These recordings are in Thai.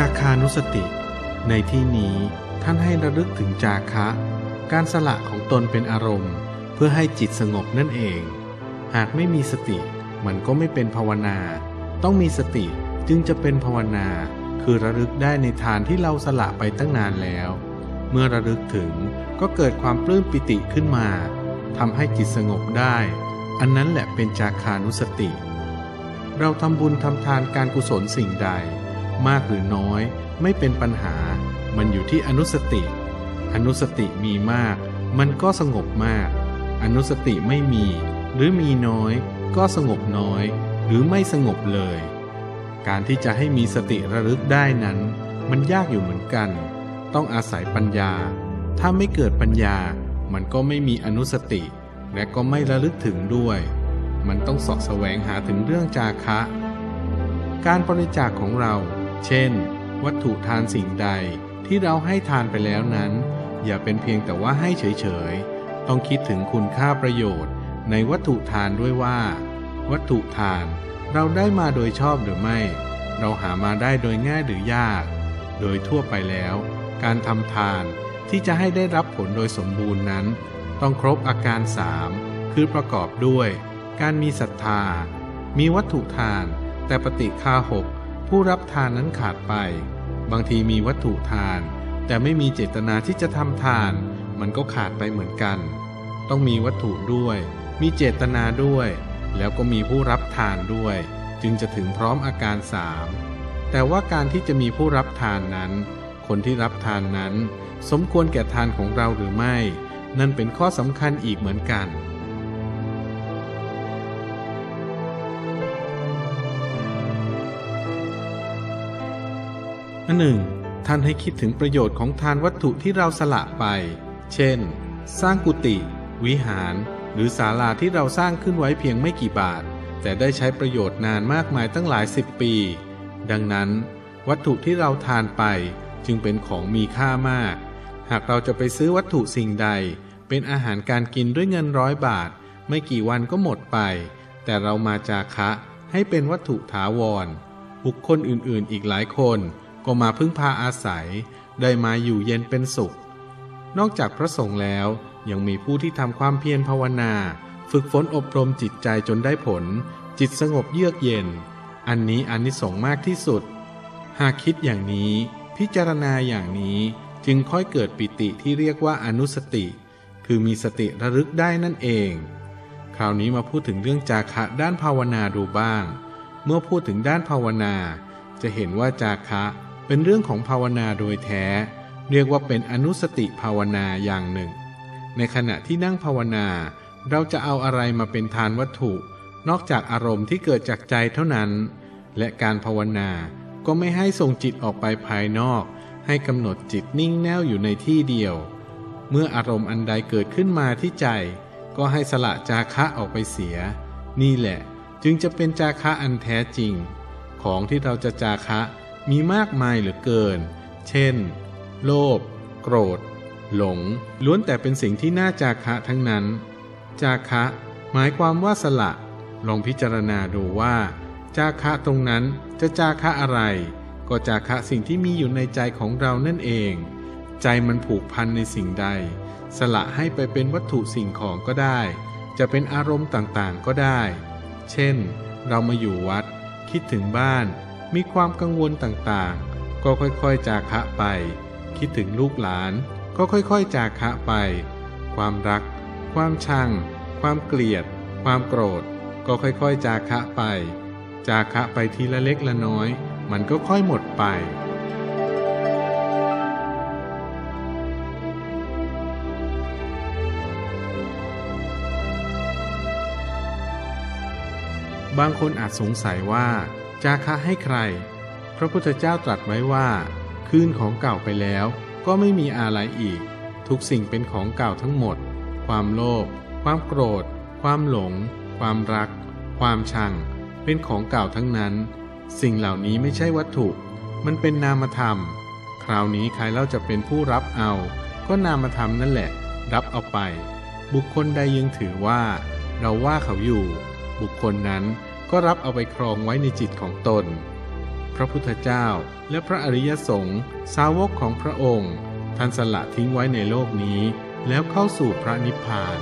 จาคานุสติ ในที่นี้ท่านให้ระลึกถึงจาคะ การสละของตนเป็นอารมณ์ เพื่อให้จิตสงบนั่นเอง หากไม่มีสติมันก็ไม่เป็นภาวนา ต้องมีสติจึงจะเป็นภาวนา คือระลึกได้ในทานที่เราสละไปตั้งนานแล้ว เมื่อระลึกถึงก็เกิดความปลื้มปิติขึ้นมาทำให้จิตสงบได้ อันนั้นแหละเป็นจาคานุสติ เราทำบุญทำทานการกุศลสิ่งใด มากหรือน้อยไม่เป็นปัญหา มันอยู่ที่อนุสติ อนุสติมีมาก มันก็สงบมาก อนุสติไม่มี หรือมีน้อย ก็สงบน้อย หรือไม่สงบเลย การที่จะให้มีสติระลึกได้นั้น มันยากอยู่เหมือนกัน ต้องอาศัยปัญญา ถ้าไม่เกิดปัญญา มันก็ไม่มีอนุสติ และก็ไม่ระลึกถึงด้วย มันต้องสอบแสวงหาถึงเรื่องจาคะ การบริจาคของเรา เช่น วัตถุทานสิ่งใดที่เราให้ทานไปแล้วนั้น อย่าเป็นเพียงแต่ว่าให้เฉยๆ ต้องคิดถึงคุณค่าประโยชน์ ในวัตถุทานด้วยว่า วัตถุทานเราได้มาโดยชอบหรือไม่ เราหามาได้โดยง่ายหรือยาก โดยทั่วไปแล้ว การทำทานที่จะให้ได้รับผลโดยสมบูรณ์นั้น ต้องครบอาการสามคือประกอบด้วย การมีศรัทธา มีวัตถุทาน แต่ปฏิฆาหก ผู้รับทานนั้นขาดไป บางทีมีวัตถุทาน แต่ไม่มีเจตนาที่จะทำทาน มันก็ขาดไปเหมือนกัน ต้องมีวัตถุด้วย มีเจตนาด้วย แล้วก็มีผู้รับทานด้วย จึงจะถึงพร้อมอาการสามแต่ว่าการที่จะมีผู้รับทานนั้น คนที่รับทานนั้น สมควรแก่ทานของเราหรือไม่ นั่นเป็นข้อสำคัญอีกเหมือนกัน อันหนึ่ง ท่านให้คิดถึงประโยชน์ของทานวัตถุที่เราสละไป เช่น สร้างกุฏิวิหาร หรือศาลาที่เราสร้างขึ้นไว้เพียงไม่กี่บาท แต่ได้ใช้ประโยชน์นานมากมายตั้งหลายสิบปี ดังนั้น วัตถุที่เราทานไปจึงเป็นของมีค่ามาก หากเราจะไปซื้อวัตถุสิ่งใด เป็นอาหารการกินด้วยเงินร้อยบาท ไม่กี่วันก็หมดไป แต่เรามาจาคะให้เป็นวัตถุถาวร บุคคลอื่นๆ อีกหลายคน ก็มาพึ่งพาอาศัย ได้มาอยู่เย็นเป็นสุข นอกจากพระสงฆ์แล้วยังมีผู้ที่ทำความเพียรภาวนา ฝึกฝนอบรมจิตใจจนได้ผล จิตสงบเยือกเย็น อันนี้อันนิสงส์มากที่สุด หากคิดอย่างนี้ พิจารณาอย่างนี้จึงค่อยเกิดปิติที่เรียกว่าอนุสติ คือมีสติระลึกได้นั่นเอง คราวนี้มาพูดถึงเรื่องจาคะด้านภาวนาดูบ้าง เมื่อพูดถึงด้านภาวนา จะเห็นว่าจาคะ เป็นเรื่องของภาวนาโดยแท้ เรียกว่าเป็นอนุสติภาวนาอย่างหนึ่ง ในขณะที่นั่งภาวนา เราจะเอาอะไรมาเป็นทานวัตถุ นอกจากอารมณ์ที่เกิดจากใจเท่านั้น และการภาวนาก็ไม่ให้ส่งจิตออกไปภายนอก ให้กำหนดจิตนิ่งแน่วอยู่ในที่เดียว เมื่ออารมณ์อันใดเกิดขึ้นมาที่ใจ ก็ให้สละจาคะออกไปเสีย นี่แหละ จึงจะเป็นจาคะอันแท้จริง ของที่เราจะจาคะ มีมากมายเหลือเกิน เช่น โลภ โกรธ หลง ล้วนแต่เป็นสิ่งที่น่าจาคะทั้งนั้น จาคะ หมายความว่าสละ ลองพิจารณาดูว่า จาคะตรงนั้นจะจาคะอะไร ก็จาคะสิ่งที่มีอยู่ในใจของเรานั่นเอง ใจมันผูกพันในสิ่งใด สละให้ไปเป็นวัตถุสิ่งของก็ได้ จะเป็นอารมณ์ต่างๆก็ได้ เช่น เรามาอยู่วัด คิดถึงบ้าน มีความกังวลต่างๆ ก็ค่อยๆ จากคะไป คิดถึงลูกหลานก็ค่อยๆ จากคะไป ความรัก ความชัง ความเกลียด ความโกรธ ก็ค่อยๆ จากคะไป จากคะไปทีละเล็กละน้อย มันก็ค่อยหมดไป บางคนอาจสงสัยว่า จาคะให้ใคร พระพุทธเจ้าตรัสไว้ว่า คืนของเก่าไปแล้วก็ไม่มีอะไรอีก ทุกสิ่งเป็นของเก่าทั้งหมด ความโลภความโกรธ ความหลง ความรัก ความชัง เป็นของเก่าทั้งนั้น สิ่งเหล่านี้ไม่ใช่วัตถุ มันเป็นนามธรรม คราวนี้ใครเล่าจะเป็นผู้รับเอา ก็นามธรรมนั่นแหละ รับเอาไป บุคคลใดยังถือว่า เราว่าเขาอยู่ บุคคลนั้น ก็รับเอาไปครองไว้ในจิตของตน พระพุทธเจ้าและพระอริยสงฆ์สาวกของพระองค์ ท่านสละทิ้งไว้ในโลกนี้ แล้วเข้าสู่พระนิพพาน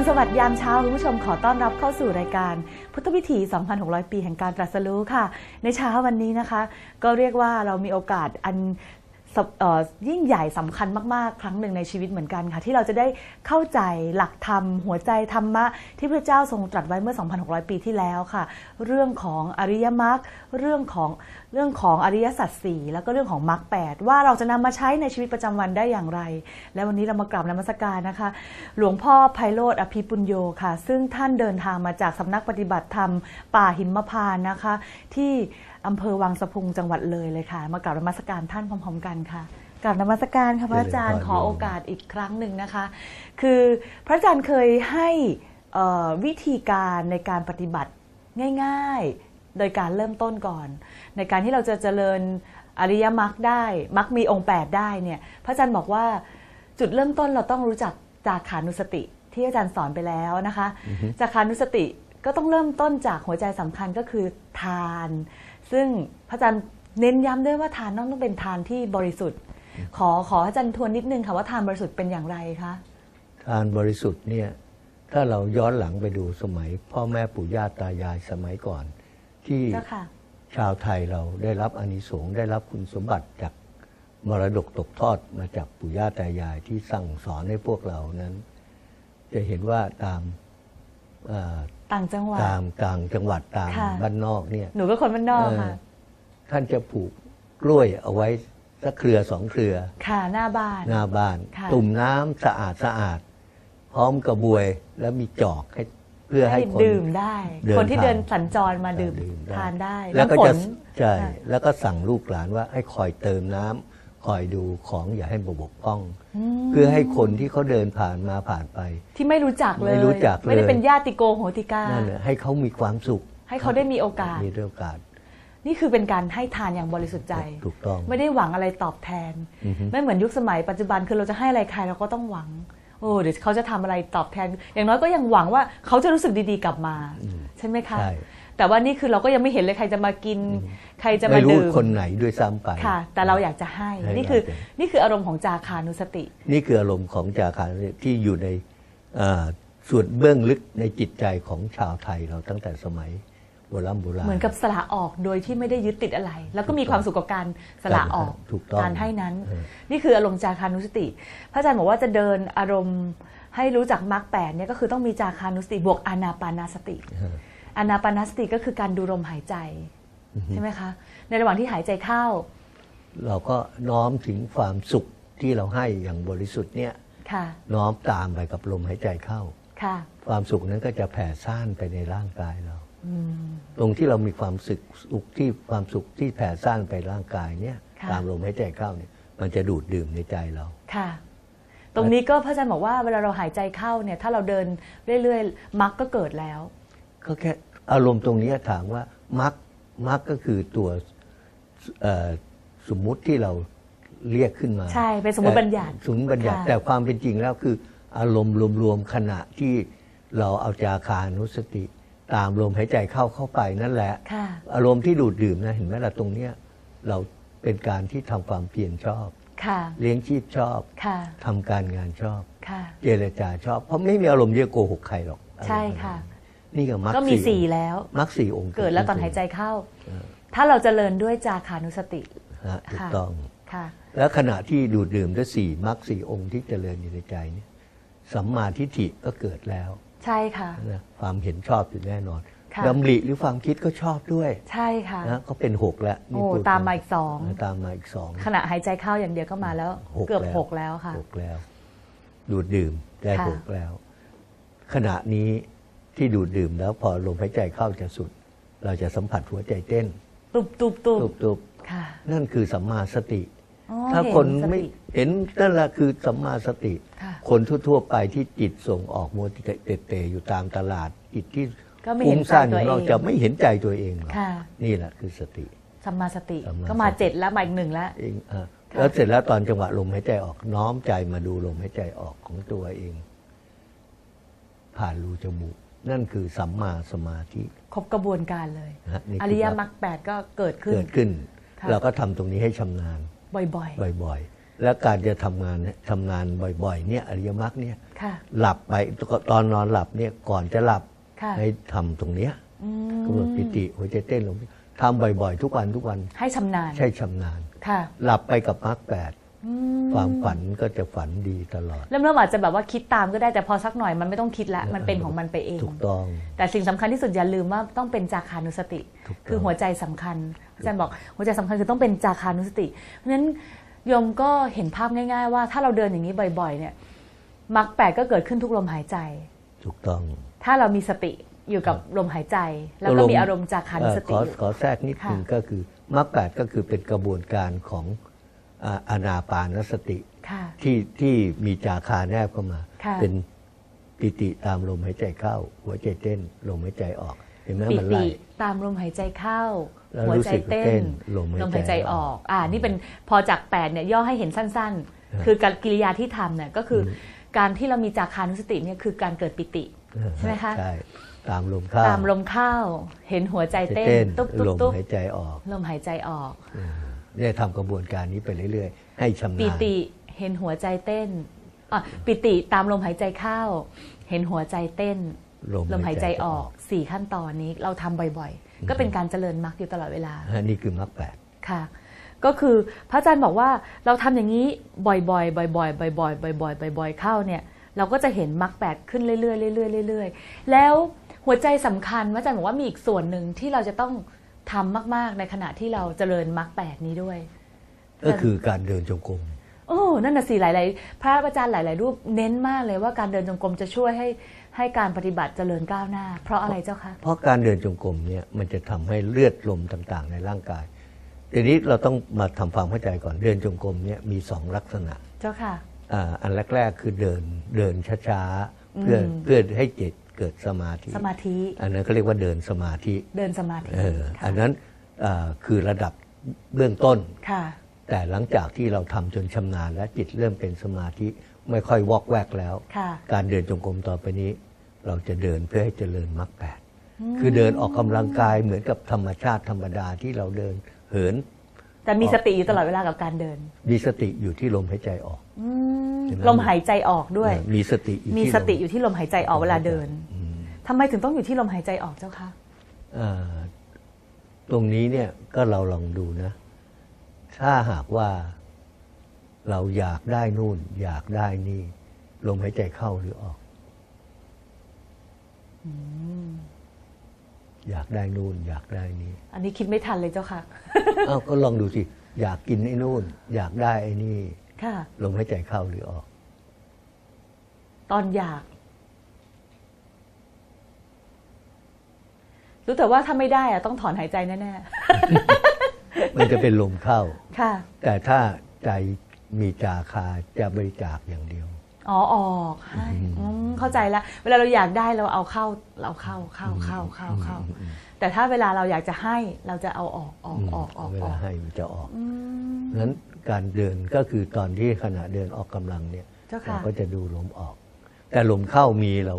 รุณสวัสดิ์ยามเช้าคุณผู้ชมขอต้อนรับเข้าสู่รายการพุทธวิถี 2,600 ปีแห่งการตรัสรู้ค่ะ ในเช้าวันนี้นะคะ ก็เรียกว่าเรามีโอกาสอัน ยิ่งใหญ่สำคัญมากๆ ครั้งหนึ่งในชีวิตเหมือนกันค่ะ ที่เราจะได้เข้าใจหลักธรรม หัวใจธรรมะ ที่พระเจ้าทรงตรัสไว้เมื่อ 2,600 ปีที่แล้วค่ะ เรื่องของอริยมรรคเรื่องของเรื่องของอริยสัจสี่แล้วก็เรื่องของมรรคแปดว่าเราจะนำมาใช้ในชีวิตประจำวันได้อย่างไร และวันนี้เรามากราบนมัสการนะคะ หลวงพ่อไพโรธอภิปุญโยค่ะ ซึ่งท่านเดินทางมาจากสำนักปฏิบัติธรรมป่าหิมพานนะคะ ที่ อำเภอวังสะพุงจังหวัดเลยเลยค่ะ มากราบนมัสการท่านพร้อมๆกันค่ะกราบนมัสการค่ะพระอาจารย์เจริญพรขอโอกาสอีกครั้งหนึ่งนะคะ คือพระอาจารย์เคยให้เอ่อวิธีการในการปฏิบัติง่ายๆ โดยการเริ่มต้นก่อน ในการที่เราจะเจริญอริยมรรคได้มรรคมีองค์ 8 ได้เนี่ยพระอาจารย์บอกว่าจุดเริ่มต้นเราต้องรู้จักจากขานุสติที่อาจารย์สอนไปแล้วนะคะ จากขานุสติ ก็ต้องเริ่มต้นจากหัวใจสำคัญก็คือทาน ซึ่งพระอาจารย์เน้นย้ำด้วยว่าทานต้องต้องเป็นทานที่บริสุทธิ์ ขอขออาจารย์ทวนนิดนึงค่ะว่าทานบริสุทธิ์เป็นอย่างไรคะทานบริสุทธิ์เนี่ยถ้าเราย้อนหลังไปดูสมัย พ่อแม่ปู่ย่าตายายสมัยก่อน ที่เจ้าค่ะชาวไทยเราได้รับอานิสงส์ได้รับคุณสมบัติจากมรดกตกทอดมาจากปู่ย่าตายายที่สั่งสอนให้พวกเรานั้น จะเห็นว่าตามเอ่อ ต่างจังหวัด ตามต่างจังหวัดตามค่ะ บ้านนอกเนี่ย หนูก็คนบ้านนอกค่ะ เออท่านจะปลูกกล้วยเอาไว้สักเครือสองเครือ ค่ะหน้าบ้าน หน้าบ้าน ค่ะตุ่มน้ำสะอาดสะอาด พร้อมกระบวยแล้วมีจอกให้เพื่อให้ให้คน ดื่มได้ เดินคนที่ทางเดินสัญจรมาดื่มได้ ทานได้แล้วก็น้ำฝจะนใช่ค่ะ แล้วก็สั่งลูกหลานว่าให้คอยเติมน้ำ คอยดูของอย่าให้บกพร่องมเพื่อให้คนที่เขาเดินผ่านมาผ่านไป ที่ไม่รู้จักเลยไม่รู้จักเลยไม่ได้เป็นญาติโกโหติกานั่นน่ะให้เขามีความสุข ให้เขาได้มีโอกาสมีโอกาส นี่คือเป็นการให้ทานอย่างบริสุทธิ์ใจถูกต้องไม่ได้หวังอะไรตอบแทนอือฮึไม่เหมือนยุคสมัยปัจจุบันคือเราจะให้อะไรใครเราก็ต้องหวังโอ้เดี๋ยวเขาจะทำอะไรตอบแทน อย่างน้อยก็ยังหวังว่าเขาจะรู้สึกดีๆกลับมา ใช่ไหมคะใช่ แต่ว่านี่คือเราก็ยังไม่เห็นเลยใครจะมากิน ใครจะมาไม่รู้ดื่มคนไหนด้วยซ้ำไปค่ะ แต่เราอยากจะให้ให้นี่คืออยากจะนี่คืออารมณ์ของจาคานุสติ นี่คืออารมณ์ของจาคาที่อยู่ในอ่าส่วนเบื้องลึกในจิตใจของชาวไทยเราตั้งแต่สมัยโบราณโบราณเหมือนกับสละออกโดยที่ไม่ได้ยึดติดอะไร แล้วก็มีความสุขกับการสละออกถูกต้องการให้นั้นเออนี่คืออารมณ์จาคานุสติ พระอาจารย์บอกว่าจะเดินอารมณ์ให้รู้จักมรรคแปดเนี่ยก็คือต้องมีจาคานุสติบวกอานาปานาสติ อานาปานาสติก็คือการดูลมหายใจใช่ไหมคะ ในระหว่างที่หายใจเข้า เราก็น้อมถึงความสุขที่เราให้อย่างบริสุทธิ์เนี่ยค่ะน้อมตามไปกับลมหายใจเข้าค่ะ ความสุขนั้นก็จะแผ่ซ่านไปในร่างกายเราอืมตรงที่เรามีความสุขสุขที่ความสุขที่แผ่ซ่านไปร่างกายเนี่ยค่ะตามลมหายใจเข้าเนี่ย มันจะดูดดื่มในใจเราค่ะตรงนี้ก็พระอาจารย์บอกว่าเวลาเราหายใจเข้าเนี่ย ถ้าเราเดินเรื่อยๆมรรคก็เกิดแล้ว ก็แค่ อารมณ์ตรงนี้ถามว่ามักมักก็คือตัวเอ่อสมมุติที่เราเรียกขึ้นมา ใช่ เป็นสมมุติบัญญัติสมมติบัญญัติค่ะแต่ความเป็นจริงแล้วคือ อารมณ์รวมๆขณะที่เราเอาจาคานุสติ ตามลมหายใจเข้าเข้าไปนั่นแหละค่ะอารมณ์ที่ดูดดื่มนะเห็นไหมล่ะตรงเนี้ยเราเป็นการที่ทำความเพียรชอบค่ะเลี้ยงชีพชอบค่ะทำการงานชอบค่ะเจรจาชอบ เพราะไม่มีอารมณ์ที่จะโกหกใครหรอก ใช่ค่ะ นี่ก็มักก็มีสี่แล้วมักสี่องค์เกิดแล้วตอนหายใจเข้าเออถ้าเราจเจริญด้วยจาคานุสติฮะถูกค่ะต้องค่ะแล้วขณะที่ดูดดื่มด้วยสี่มักสี่องค์ที่เจริญอยู่ในใจเนี่ยสัมมาทิฏฐิก็เกิดแล้ว ใช่ค่ะนะความเห็นชอบอยู่แน่นอนค่ะดำริหรือความคิดก็ชอบด้วย ใช่ค่ะนะก็เป็นหกแล้วนี่โอ้พูดตามมาอีกสองตามมาอีกสองขณะหายใจเข้าอย่างเดียวก็มาแล้วหกเกือบแล้วหกแล้วค่ะหกแล้ว ดูดดื่มได้ค่ะหกแล้ว ขณะนี้ ที่ดูดดื่มแล้วพอลมหายใจเข้าจะสุด เราจะสัมผัสหัวใจเต้น ตุบตุบตุบตุบตุบค่ะ นั่นคือสัมมาสติ อ๋อถ้าเห็คนสไม่ติเห็นนั่นแหละคือสัมมาสติ ค่ะ คนทั่วๆไปที่จิตส่งออกมัวเตะเตะอยู่ตามตลาดจิตที่ก็ไม่เห็ฟุ้นงซ่านใจตัวเองเราจะไม่เห็นใจตัวเองหรอกค่ะ นี่แหละคือสติ สัมมาสติสัมมาก็มาสติเจ็ดแล้วมาอีกหนึ่งแล้ว เองอะค่ะแล้วเสร็จแล้วตอนจังหวะลมหายใจออกน้อมใจมาดูลมหายใจออกของตัวเอง ผ่านรูจมูก นั่นคือสัมมาสมาธิครบกระบวนการเลย นะฮะนี่คืออริยมรรคแปดก็เกิดขึ้น เกิดขึ้น ค่ะ เราก็ทำตรงนี้ให้ชำนาญบ่อยบ่อยๆ แล้วการจะทำงานเนี่ยทำงานบ่อยๆเนี่ยอริยมรรคเนี่ยๆ ค่ะ หลับไปตอนนอนหลับเนี่ยก่อนจะหลับค่ะ ให้ทำตรงเนี้ยอืมกำหนดปิติหัวใจเต้นลงทำบ่อยๆ ทุกวันทุกวันให้ชำนาญ ใช่ชำนาญ ค่ะ หลับไปกับมรรคแปดอืม ความฝันก็จะฝันดีตลอด เริ่มเริ่มอาจจะแบบว่าคิดตามก็ได้แต่พอสักหน่อยมันไม่ต้องคิดละมันเป็นของมันไปเองถูกต้อง แต่สิ่งสำคัญที่สุดอย่าลืมว่าต้องเป็นจาคานุสติถูกต้องคือหัวใจสำคัญอาจารย์บอกหัวใจสำคัญคือต้องเป็นจาคานุสติ เพราะฉะนั้นโยมก็เห็นภาพง่าย ๆ ว่าถ้าเราเดินอย่างนี้บ่อย ๆ เนี่ยมรรคแปดก็เกิดขึ้นทุกลมหายใจ ถูกต้อง ถ้าเรามีสติอยู่กับลมหายใจ แล้วก็มีอารมณ์จาคานุสติเอ่อขออยู่ขอแทรกนิดหนึ่งค่ะก็คือมรรคแปดก็คือเป็นกระบวนการของ อ่าอานาปานสติค่ะที่ที่มีจาคาแนบเข้ามาค่ะเป็นปิติตามลมหายใจเข้า หัวใจเต้น ลมหายใจออก เห็นไหมปิมันติไล่ตามลมหายใจเข้าแล้วหัวรู้ใจสึกเต้เต้นนลมหายใจลมหายใจออก อ่า นี่เป็นพอจากแปดเนี่ยย่อให้เห็นสั้นฮะๆคือการกิริยาที่ทำเนี่ยก็คืออการที่เรามีจาคานุสติเนี่ยคือการเกิดปิติใช่ไหมคะใช่ตามลมเข้าตามลมเข้า เห็นหัวใจจะเต้นเต้น ตุ๊บตุ๊บลมตุ๊บหายใจออก ลมหายใจออก เนี่ยทำกระบวนการนี้ไปเรื่อย ๆ ให้ชำนาญปิติเห็นหัวใจเต้นอะปิติตามลมหายใจเข้า เห็นหัวใจเต้นลมหายใจออกสี่ขั้นตอนนี้เราทำบ่อยๆ ก็เป็นการเจริญมรรคอยู่ตลอดเวลา ฮะนี่คือมรรคแปดค่ะ ก็คือพระอาจารย์บอกว่าเราทำอย่างนี้บ่อยๆ บ่อยๆ บ่อยๆ บ่อยๆ บ่อยๆ บ่อยๆ เข้าเนี่ย เราก็จะเห็นมรรคแปดขึ้นเรื่อยๆ เรื่อยๆ เรื่อยๆ แล้วหัวใจสำคัญพระอาจารย์บอกว่ามีอีกส่วนหนึ่งที่เราจะต้อง ทำมาก ๆ ในขณะที่เราเจริญมรรคแปดนี้ด้วย ก็คือการเดินจงกรมโอ้นั่นน่ะสิหลาย ๆ พระอาจารย์หลาย ๆ รูปเน้นมากเลยว่าการเดินจงกรมจะช่วยให้ให้การปฏิบัติเจริญก้าวหน้า เพราะอะไรเจ้าคะเพราะการเดินจงกรมเนี่ยมันจะทำให้เลือดลมต่าง ๆ ในร่างกายทีนี้เราต้องมาทำความเข้าใจก่อนเดินจงกรมเนี่ยมีสองลักษณะ เจ้าค่ะอ่าอันแรกๆคือเดินเดินช้าๆเพื่ออืมเพื่อให้จิต เกิดสมาธิ สมาธิ อันนั้นก็เรียกว่าเดินสมาธิ เดินสมาธิเออค่ะอันนั้นอ่าคือระดับเบื้องต้น ค่ะ แต่หลังจากที่เราทำจนชำนาญและจิตเริ่มเป็นสมาธิไม่ค่อยวอกแวกแล้วค่ะการเดินจงกรมต่อไปนี้ เราจะเดินเพื่อให้เจริญมรรคแปดคือเดินออกกำลังกายเหมือนกับธรรมชาติธรรมดาที่เราเดินเหิน แต่มีสติอยู่ตลอดเวลากับการเดิน มีสติอยู่ที่ลมหายใจออกอืมเห็นไหมลมหายใจออกด้วยเออมีสติอยู่มีที่สติลอยู่ที่ลมหายใจออกเวลาเดินอืม ทำไมถึงต้องอยู่ที่ลมหายใจออกเจ้าคะอ่าตรงนี้เนี่ยก็เราลองดูนะ ถ้าหากว่าเราอยากได้นู่น อยากได้นี่ ลมหายใจเข้าหรือออกอยากได้นู่น อยากได้นี่ อันนี้คิดไม่ทันเลยเจ้าค่ะเอาก็ลองดูสิ อยากกินไอ้นู่น อยากได้ไอ้นี่ ค่ะ ลมหายใจเข้าหรือออก ตอนอยาก รู้แต่ว่าถ้าไม่ได้อะต้องถอนหายใจแน่มันจะเป็นลมเข้าๆค่ะ แต่ถ้าใจมีจาคาจะบริจาคอย่างเดียว อ๋อออกให้อืมเข้าใจแล้วเวลาเราอยากได้เราเอาเข้าเราเข้าเข้าเข้าเข้าเข้า แต่ถ้าเวลาเราอยากจะให้เราจะเอาออกออกออกออกเวออลากให้มันจะออกอืมนั้นการเดินก็คือตอนที่ขณะเดินออกกำลังเนี่ยเจ้าค่ะเราก็จะดูลมออก แต่ลมเข้ามีเรา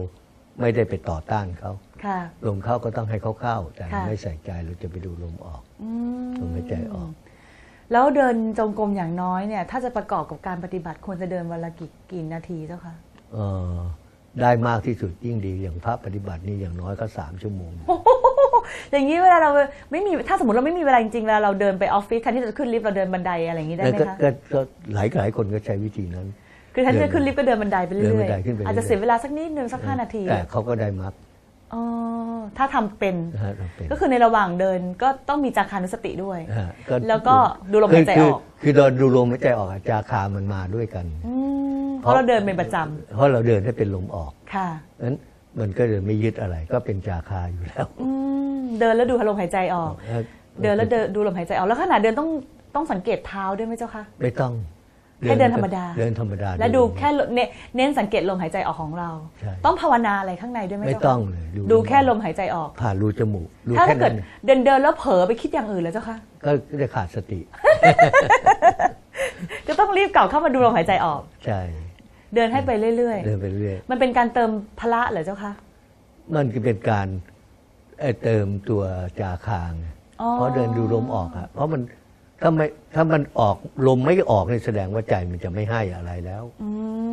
ไม่ได้ไปต่อต้านเขาค่ะ ลมเข้าก็ต้องให้เขาเข้า แต่ค่ะ ไม่ใส่ใจเราจะไปดูลมออกอืมลมหายใจออก แล้วเดินจงกรมอย่างน้อยเนี่ย ถ้าจะประกอบกับการปฏิบัติควรจะเดินวันละกี่กี่นาทีเจ้าคะเอ่อได้มากที่สุดยิ่งดีอย่างพระปฏิบัตินี่อย่างน้อยก็สามชั่วโมง อย่างนี้เวลาเราไม่มีถ้าสมมติเราไม่มีเวลาจริงๆเวลาเราเดินไปออฟฟิศแทนที่จะขึ้นลิฟต์เราเดินบันไดอะไรอย่างนี้ได้ไหมก็คะ ก็ก็หลายหลายคนก็ใช้วิธีนั้น คือแทนที่จะขึ้นลิฟต์ก็เดินบันไดไปเรื่เดินบัอยนไดขึ้นไปๆอาจจะเรื่อยๆเสียเวลาสักนิดนึงสักห้านาทีแต่เขาก็ได้มรรคอ๋อถ้าทำเป็นนะฮะเราเป็น ก็คือในระหว่างเดินก็ต้องมีจาคานุสติด้วยนะฮะแล้วก็ดูลมหายใจออก คืคือคือตอนดูลมหายใจออกอะจาคามันมาด้วยกันอืมเพราะเราเดินเป็นประจเพราะเราเดินให้เป็นลมออกำค่ะนั้นมันก็เลยไม่ยึดอะไร ก็เป็นจาคาอยู่แล้วอืมเดินแล้วดูลมหายใจออก เดินแล้วเดินดูลมหายใจออก แล้วขณะเดินต้องต้องสังเกตเท้าด้วยไหมเจ้าคะ ไม่ต้อง ให้เดินธรรมดา เดินธรรมดา และดูแค่เนเน้นสังเกตลมหายใจออกของเราใช่ต้องภาวนาอะไรข้างในด้วยไหมไม่เจ้าคะต้องเลยดูแค่ลมหายใจออก ผ่านรูจมูกดูถ้าแค่เกินั้ดนเดินเดินๆแล้วเผลอไปคิดอย่างอื่นแล้วเจ้าคะก็จะขาดสติ ก็ต้องรีบกลับเข้ามาดูลมหายใจออกใช่เดินให้ไปเรื่อยเดินไปเรื่อยๆมันเป็นการเติมพละเหรอเจ้าคะมันก็เป็นการเอ่อเติมตัวจาคางอ๋อเพราะเดินดูลมออกอะเพราะมัน ถ้าไม่ถ้ามันออกลมไม่ออกนี่แสดงว่าใจมันจะไม่ให้อะไรแล้ว อื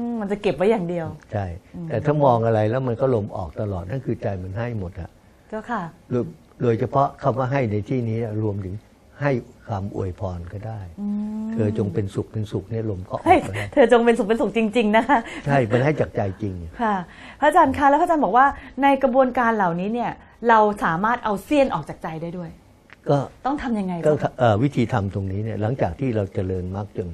มมันจะเก็บไว้อย่างเดียว ใช่ แต่ถ้ามองอะไรแล้วมันก็ลมออกตลอดนั่นคือใจมันให้หมดอะเจ้าค่ะ โดยโดยเฉพาะคำว่าให้ในที่นี้รวมถึงให้คำอวยพรก็ได้อืมเธอจงเป็นสุขเป็นสุขเนี่ยลมก็ออเฮ้ยกไปแล้วเธอจงเป็นสุขเป็นสุขจริง ๆ นะคะ ใช่ มันให้จากใจจริง ค่ะ พระอาจารย์คะแล้วพระอาจารย์บอกว่าในกระบวนการเหล่านี้เนี่ย เราสามารถเอาเสี้ยนออกจากใจได้ด้วย ก็ต้องทำยังไงก็บ้างเอ่อวิธีทำตรงนี้เนี่ยหลังจากที่เราเจริญมรรคจน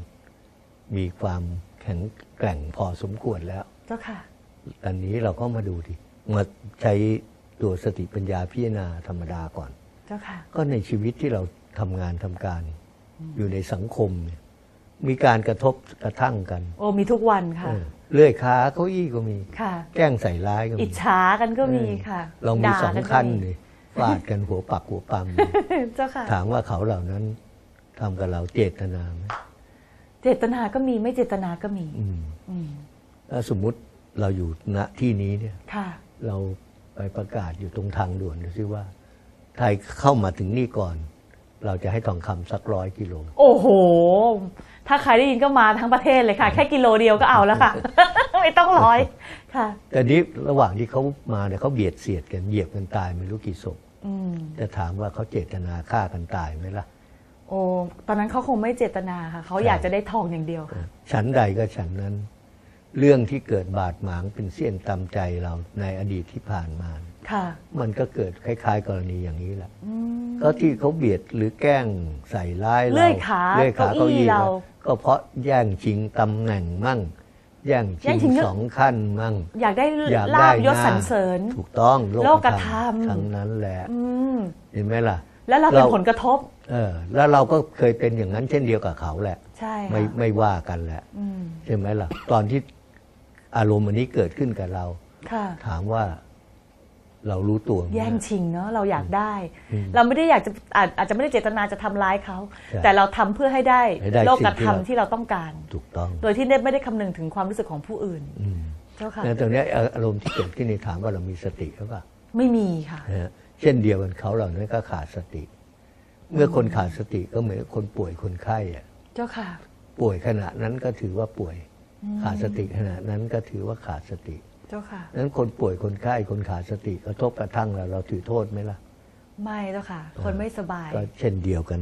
มีความแข็งแกร่งพอสมควรแล้วเจ้าค่ะ อันนี้เราก็มาดูดิมาใช้ตัวสติปัญญาพิจารณาธรรมดาก่อน เจ้าค่ะ ก็ในชีวิตที่เราทำงานทำการ อยู่ในสังคมเนี่ยมีการกระทบกระทั่งกัน โอ้มีทุกวันค่ะเออเลื่อยขาเก้าอี้ก็มี ค่ะ แกล้งใส่ร้ายก็อิมีจฉากันก็มีค่ะลองมีด่าสองกัก็ขั้นมีเลย ฟาดกันหัวปักหัวปั๊มเจ้าค่ะ ถามว่าเขาเหล่านั้นทำกับเราเจตนาไหมเจตนาก็มีไม่เจตนาก็มีอืมอืมถ้าสมมุติเราอยู่ณที่นี้เนี่ย ค่ะ เราไปประกาศอยู่ตรงทางด่วนดูซิว่า ไทยเข้ามาถึงนี่ก่อน เราจะให้ทองคำสักร้อยกิโล โอ้โห ถ้าใครได้ยินก็มาทั้งประเทศเลยค่ะ แค่กิโลเดียวก็เอาแล้วค่ะ ไม่ต้องร้อยค่ะ แต่นี้ระหว่างที่เขามาเนี่ยเขาเบียดเสียดกันเหยียบกันตายไม่รู้กี่ศพ อืมจะถามว่าเขาเจตนาฆ่ากันตายไหมล่ะ โอ้ตอนนั้นเขาคงไม่เจตนาค่ะ เขาใช่อยากจะได้ทองอย่างเดียวค่ะ ฉันใดก็ฉันนั้น เรื่องที่เกิดบาดหมางเป็นเสี้ยนตำใจเราในอดีตที่ผ่านมา ค่ะมันก็เกิดคล้าย ๆ กรณีอย่างนี้แหละ อืม ก็ที่เขาเบียดหรือแกล้งใส่ร้ายเราเลื่อยขาเลื่อยขาเก้าเก้าอี้อี้เราเราก็เพราะแย่งชิงตำแหน่งมั่ง แย่งแย่ชิงงชิงเรื่องสองขั้นมั่งอยากได้อยากลาได้บยศหน้าสรรเสริญ ถูกต้องโลกธรรมทั้งนั้นแหละอืมเห็นไหมล่ะ แล้วเราเป็นเราผลกระทบ เออ แล้วเราก็เคยเป็นอย่างนั้นเช่นเดียวกับเขาแหละ ใช่ไม่ค่ะไม่ว่ากันแหละอืมใช่ไหมล่ะ ตอนที่อารมณ์อันนี้เกิดขึ้นกับเราค่ะถามว่า เรารู้ตัวไหมแย่งชิงเนาะเราอยากได้อืมเราไม่ได้อยากจะอาจอาจจะไม่ได้เจตนาจะทำร้ายเขาใช่แต่เราทำเพื่อให้ได้ให้ได้โลกสิ่งที่ธรรมเราที่เราต้องการ ถูกต้อง โดยที่ไม่ได้คำนึงถึงความรู้สึกของผู้อื่นอืมเจ้าค่ะแล้วตรงเนี้ยอารมณ์ที่เกิดขึ้นในถามว่าเรามีสติหรือเปล่าไม่มีค่ะนะฮะเช่นเดียวกันเขาเหล่านั้นก็ขาดสติ เมื่อคนขาดสติก็เหมือนคนป่วยคนไข้อะเจ้าค่ะ ป่วยขณะนั้นก็ถือว่าป่วยอืมขาดสติขณะนั้นก็ถือว่าขาดสติเจ้าค่ะนั้นคนป่วยคนไข้คนขาดสติกระทบกระทั่งเราเราถือโทษไหมล่ะ ไม่เจ้าค่ะ คนไม่สบายก็เช่นเดียวกัน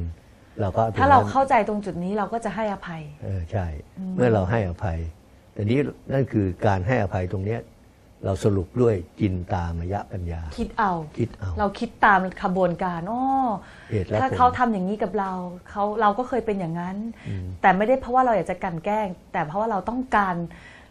เราก็ถ้าเราตงนั้นเข้าใจตรงจุดนี้เราก็จะให้อภัยเออใช่ เมื่อเราให้อภัย แต่นี้นั่นคือการให้อภัยตรงเนี้ยเราสรุปด้วยจินตามยะปัญญา คิดเอาคิดเอา เราคิดตามขบวนการอ๋อเหตุและถ้าผลเขาทำอย่างนี้กับเราเขาเราก็เคยเป็นอย่างนั้นอืมแต่ไม่ได้เพราะว่าเราอยากจะกลันแกล้ง แต่เพราะว่าเราต้องการ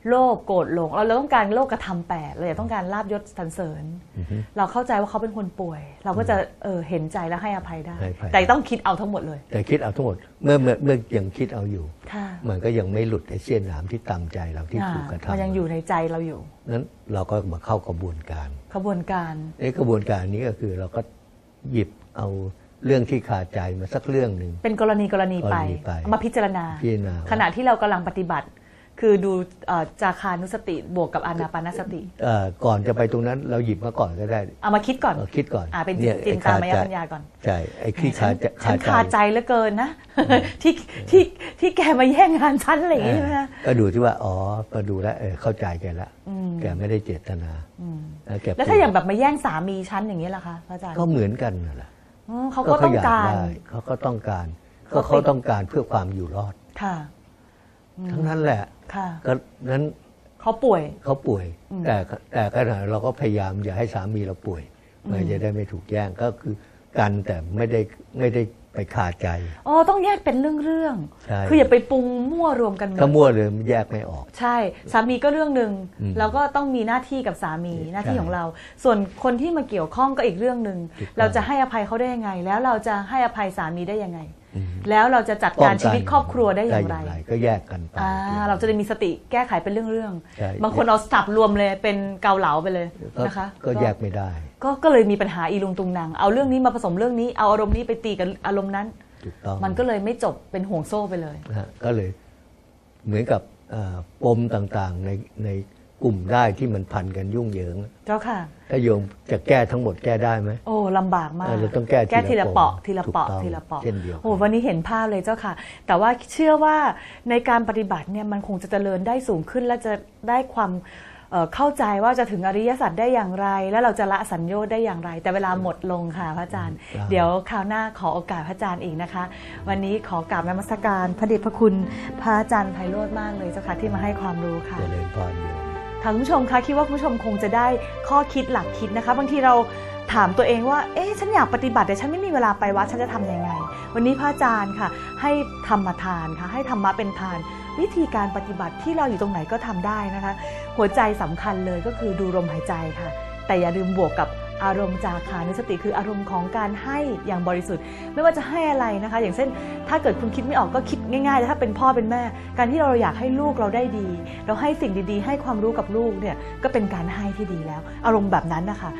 โลภโกรธหลงเราเราต้องการโลกกระทำแปดเราอยากต้องการลาบยศสรรเสริญอือฮึเราเข้าใจว่าเขาเป็นคนป่วย เราก็จะเออเห็นใจและให้อภัยได้ ให้อภัย แต่ต้องคิดเอาทั้งหมดเลย แต่คิดเอาทั้งหมดเมื่อเมื่อเมื่อยังคิดเอาอยู่ ค่ะมันก็ยังไม่หลุดไอ้เส้นหนามที่ตามใจเราที่อ่าถูกกระทำมันยังอยู่ในใจเราอยู่นั้นเราก็มาเข้ากระบวนการขบวนการ ไอ้กระบวนการนี้ก็คือเราก็หยิบเอาเรื่องที่คาใจมาสักเรื่องหนึ่ง เป็นกรณีกรณีไปกรณีไปมาพิจารณา พิจารณา ขณะที่เรากำลังปฏิบัติ คือดูเอ่อจาคานุสติบวกกับอานาปานสติ เอ่อก่อนจะไปตรงนั้นเราหยิบมาก่อนก็ได้เอามาคิดก่อนเอาคิดก่อนอ่าเป็นยจินไอ้ตามยคใจปัญญาก่อน ใช่ไอ้ที่คาใจฉันคาใจเหลือเกินนะ ที่ที่ที่แกมาแย่งงานฉันอะไรอย่างงี้ใช่ไหมคะก็ดูที่ว่าอ๋อมาดูแล้วเออเข้าใจแกแล้วอืม แกไม่ได้เจตนาอืมแล้วแกแล้วถ้าอย่างแบบมาแย่งสามีฉันอย่างนี้ล่ะคะพระอาจารย์ก็เหมือนกันนั่นแหละอืมเขาก็ต้องการ ได้เขาก็ต้องการเขาก็ติดเขาต้องการเพื่อความอยู่รอด ค่ะอืมทั้งนั้นแหละ ค่ะก็นั้นเขาป่วย เขาป่วย อืม แต่แต่ขณะเราก็พยายามอย่าให้สามีเราป่วยอืมมันจะได้ไม่ถูกแย่งก็คือกันแต่ไม่ได้ไม่ได้ไปคาใจ อ๋อต้องแยกเป็นเรื่องใช่ ๆคืออย่าไปปรุงมั่วรวมกันหมด ถ้ามั่วเลยมันแยกไม่ออก ใช่สามีก็เรื่องหนึ่งอืมเราก็ต้องมีหน้าที่กับสามีหน้าที่ใช่ของเรา ส่วนคนที่มาเกี่ยวข้องก็อีกเรื่องหนึ่งถูกต้อง เราจะให้อภัยเขาได้ยังไง แล้วเราจะให้อภัยสามีได้ยังไงอืม แล้วเราจะจัดการชีวิตครอบครัวได้อย่างไร ก็แยกกันไปอ่าเราจะได้มีสติแก้ไขเป็นเรื่องใช่ๆบางคนเอาสับรวมเลยเป็นเกาเหลาไปเลยก็นะคะ ก็แยกไม่ได้ ก็ก็เลยมีปัญหาอีลุงตุงนางเอาเรื่องนี้มาผสมเรื่องนี้เอาอารมณ์นี้ไปตีกับอารมณ์นั้นถูกต้องมันก็เลยไม่จบเป็นห่วงโซ่ไปเลยนะฮะก็เลยเหมือนกับอ่าปมต่างๆในใน กลุ่มได้ที่มันพันกันยุ่งเหยิง เจ้าค่ะ ถ้าโยมจะแก้ทั้งหมดแก้ได้ไหมโอ้ลำบากมากเออเราต้องแก้ทีละแก้ทีละเปาะปมทีละเปาะถูกต้องทีละเปาะเช่นเดียวกันโอ้วันนี้เห็นภาพเลยเจ้าค่ะ แต่ว่าเชื่อว่าในการปฏิบัติเนี่ยมันคงจะเจริญได้สูงขึ้นและจะได้ความเอ่อเข้าใจว่าจะถึงอริยสัจได้อย่างไร แล้วเราจะละสัญญาได้อย่างไร แต่เวลาหมดลงค่ะพระอาจารย์ครับเดี๋ยวคราวหน้าขอโอกาสพระอาจารย์อีกนะคะ วันนี้ขอกราบนมัสการพระเดชพระคุณพระอาจารย์ไพโรธมากเลยเจ้าค่ะที่มาให้ความรู้ค่ะเจริญพรโยม ค่ะคุณผู้ชมคะคิดว่าคุณผู้ชมคงจะได้ข้อคิดหลักคิดนะคะ บางทีเราถามตัวเองว่า เอ๊ะ ฉันอยากปฏิบัติแต่ฉันไม่มีเวลาไปวัด ฉันจะทำยังไง วันนี้พระอาจารย์ค่ะ ให้ธรรมทานค่ะ ให้ธรรมะเป็นทาน วิธีการปฏิบัติที่เราอยู่ตรงไหนก็ทำได้นะคะ หัวใจสำคัญเลยก็คือดูลมหายใจค่ะ แต่อย่าลืมบวกกับอารมณ์จาคานุสติคืออารมณ์ของการให้อย่างบริสุทธิ์ ไม่ว่าจะให้อะไรนะคะ อย่างเช่น ถ้าเกิดคุณคิดไม่ออกก็คิดง่ายๆถ้าเป็นพ่อเป็นแม่ การที่เราอยากให้ลูกเราได้ดี เราให้สิ่งดีๆ ให้ความรู้กับลูกเนี่ยก็เป็นการให้ที่ดีแล้ว อารมณ์แบบนั้นนะคะ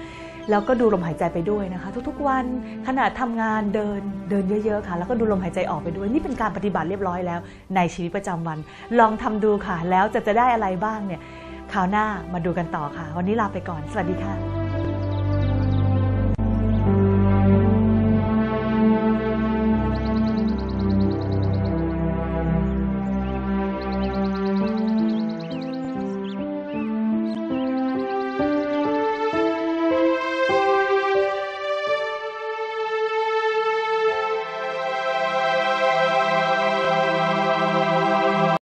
แล้วก็ดูลมหายใจไปด้วยนะคะ ทุกๆวันขณะทำงานเดินเดินเยอะๆค่ะ แล้วก็ดูลมหายใจออกไปด้วย นี่เป็นการปฏิบัติเรียบร้อยแล้ว ในชีวิตประจำวัน ลองทำดูค่ะ แล้วจะจะได้อะไรบ้างเนี่ย คราวหน้ามาดูกันต่อค่ะ วันนี้ลาไปก่อน สวัสดีค่ะ